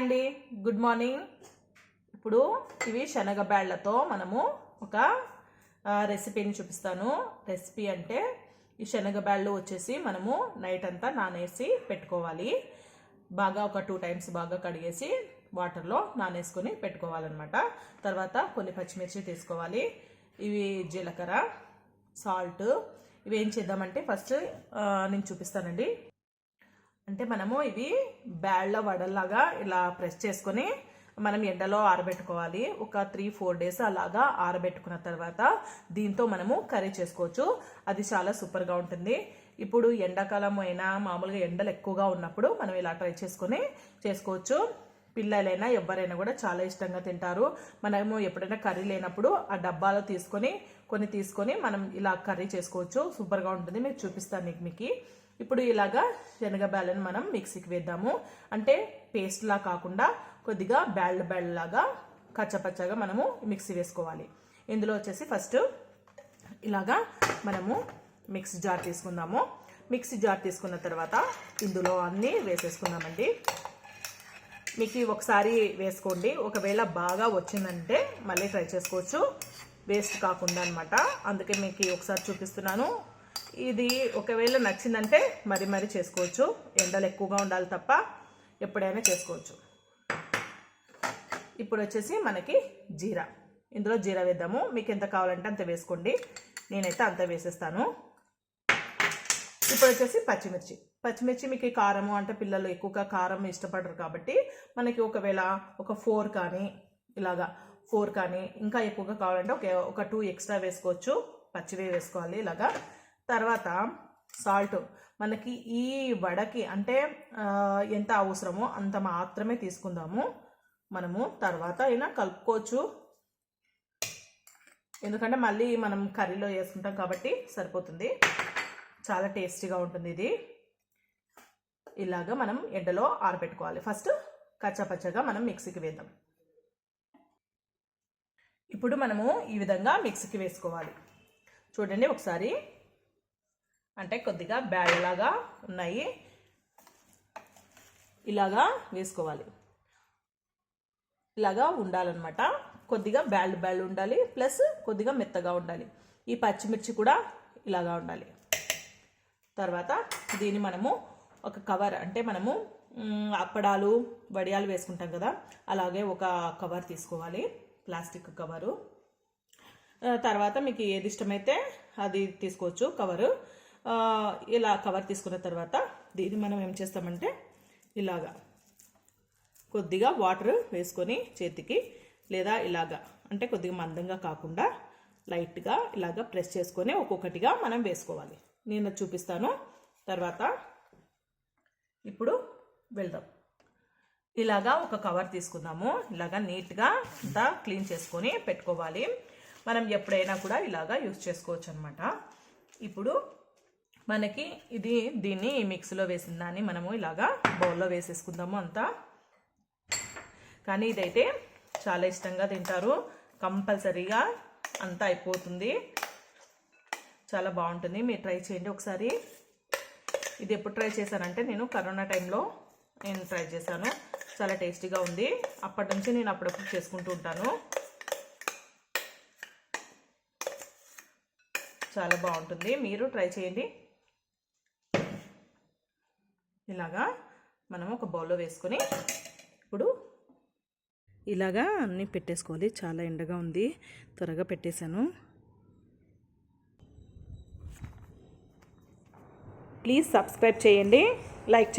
అండి. Good morning ఇప్పుడు ఇవి శనగ బ్యాళ్ళతో మనము ఒక రెసిపీని చూపిస్తాను. రెసిపీ అంటే ఈ శనగ బ్యాళ్ళు వచ్చేసి మనము నైట్ అంతా నానేసి పెట్టుకోవాలి. బాగా ఒక టూ టైమ్స్ బాగా కడిగేసి వాటర్లో నానేసుకొని పెట్టుకోవాలన్నమాట. తర్వాత కొన్ని పచ్చిమిర్చి తీసుకోవాలి. ఇవి జీలకర్ర సాల్ట్ ఇవి ఏం చేద్దామంటే ఫస్ట్ నేను చూపిస్తానండి. అంటే మనము ఇవి బ్యాళ్ళ వడల్లాగా ఇలా ప్రెస్ చేసుకొని మనం ఎండలో ఆరబెట్టుకోవాలి. ఒక త్రీ ఫోర్ డేస్ అలాగా ఆరబెట్టుకున్న తర్వాత దీంతో మనము కర్రీ చేసుకోవచ్చు. అది చాలా సూపర్గా ఉంటుంది. ఇప్పుడు ఎండాకాలం అయినా మామూలుగా ఎండలు ఎక్కువగా ఉన్నప్పుడు మనం ఇలా ట్రై చేసుకొని చేసుకోవచ్చు. పిల్లలైనా ఎవరైనా కూడా చాలా ఇష్టంగా తింటారు. మనము ఎప్పుడైనా కర్రీ లేనప్పుడు ఆ డబ్బాలో తీసుకొని కొన్ని తీసుకొని మనం ఇలా కర్రీ చేసుకోవచ్చు. సూపర్గా ఉంటుంది. మీకు చూపిస్తాను మీకు మీకు. ఇప్పుడు ఇలాగా శనగ బ్యాళ్ళని మనం మిక్సీకి వేద్దాము. అంటే పేస్ట్లా కాకుండా కొద్దిగా బ్యాళ్ళ బ్యాళ్ళలాగా కచ్చపచ్చగా మనము మిక్సీ వేసుకోవాలి. ఇందులో వచ్చేసి ఫస్ట్ ఇలాగా మనము మిక్సీ జార్ తీసుకుందాము. మిక్సీ జార్ తీసుకున్న తర్వాత ఇందులో అన్నీ వేసేసుకుందామండి. మీకు ఒకసారి వేసుకోండి. ఒకవేళ బాగా వచ్చిందంటే మళ్ళీ ట్రై చేసుకోవచ్చు. వేస్ట్ కాకుండా అనమాట అందుకే మీకు ఒకసారి చూపిస్తున్నాను. ఇది ఒకవేళ నచ్చిందంటే మరి మరి చేసుకోవచ్చు. ఎండలు ఎక్కువగా ఉండాలి తప్ప ఎప్పుడైనా చేసుకోవచ్చు. ఇప్పుడు వచ్చేసి మనకి జీరా. ఇందులో జీరా వేద్దాము. మీకు ఎంత కావాలంటే అంత వేసుకోండి. నేనైతే అంత వేసేస్తాను. ఇప్పుడు వచ్చేసి పచ్చిమిర్చి. పచ్చిమిర్చి మీకు కారము అంటే పిల్లలు ఎక్కువగా కారం ఇష్టపడరు కాబట్టి మనకి ఒకవేళ ఒక ఫోర్ కానీ ఇలాగా ఫోర్ కానీ ఇంకా ఎక్కువగా కావాలంటే ఒక ఒక టూ ఎక్స్ట్రా వేసుకోవచ్చు. పచ్చివే వేసుకోవాలి ఇలాగా. తర్వాత సాల్ట్. మనకి ఈ వడకి అంటే ఎంత అవసరమో అంత మాత్రమే తీసుకుందాము. మనము తర్వాత అయినా కలుపుకోవచ్చు. ఎందుకంటే మళ్ళీ మనం కర్రీలో వేసుకుంటాం కాబట్టి సరిపోతుంది. చాలా టేస్టీగా ఉంటుంది ఇది. ఇలాగా మనం ఎండలో ఆరబెట్టుకోవాలి. ఫస్ట్ కచ్చాపచ్చగా మనం మిక్సీకి వేద్దాం. ఇప్పుడు మనము ఈ విధంగా మిక్సీకి వేసుకోవాలి. చూడండి ఒకసారి. అంటే కొద్దిగా బ్యాడ్లాగా ఉన్నాయి. ఇలాగా వేసుకోవాలి. ఇలాగా ఉండాలన్నమాట. కొద్దిగా బ్యాల్డ్ బ్యాల్డ్ ఉండాలి ప్లస్ కొద్దిగా మెత్తగా ఉండాలి. ఈ పచ్చిమిర్చి కూడా ఇలాగా ఉండాలి. తర్వాత దీన్ని మనము ఒక కవర్ అంటే మనము అప్పడాలు వడియాలు వేసుకుంటాం కదా అలాగే ఒక కవర్ తీసుకోవాలి. Plastic cover. తర్వాత మీకు ఏది ఇష్టమైతే అది తీసుకోవచ్చు కవరు. ఇలా కవర్ తీసుకున్న తర్వాత దీన్ని మనం ఏం చేస్తామంటే ఇలాగా కొద్దిగా వాటర్ వేసుకొని చేతికి లేదా ఇలాగా అంటే కొద్దిగా మందంగా కాకుండా లైట్గా ఇలాగ ప్రెస్ చేసుకొని ఒక్కొక్కటిగా మనం వేసుకోవాలి. నేను చూపిస్తాను. తర్వాత ఇప్పుడు వెళ్దాం. ఇలాగా ఒక కవర్ తీసుకుందాము. ఇలాగా నీట్గా అంతా క్లీన్ చేసుకొని పెట్టుకోవాలి. మనం ఎప్పుడైనా కూడా ఇలాగా యూస్ చేసుకోవచ్చు అనమాట ఇప్పుడు మనకి ఇది దీన్ని మిక్సీలో వేసిన దాన్ని మనము ఇలాగా బౌల్లో వేసేసుకుందాము అంతా. కానీ ఇదైతే చాలా ఇష్టంగా తింటారు. కంపల్సరీగా అంతా అయిపోతుంది. చాలా బాగుంటుంది. మీరు ట్రై చేయండి ఒకసారి. ఇది ఎప్పుడు ట్రై చేశానంటే నేను కరోనా టైంలో నేను ట్రై చేశాను. చాలా టేస్టీగా ఉంది. అప్పటి నుంచి నేను అప్పుడప్పుడు చేసుకుంటూ ఉంటాను. చాలా బాగుంటుంది. మీరు ట్రై చేయండి. ఇలాగా మనం ఒక బౌల్లో వేసుకొని ఇప్పుడు ఇలాగా అన్నీ పెట్టేసుకోవాలి. చాలా ఎండగా ఉంది. త్వరగా పెట్టేశాను. ప్లీజ్ సబ్స్క్రైబ్ చేయండి. లైక్ చేయండి.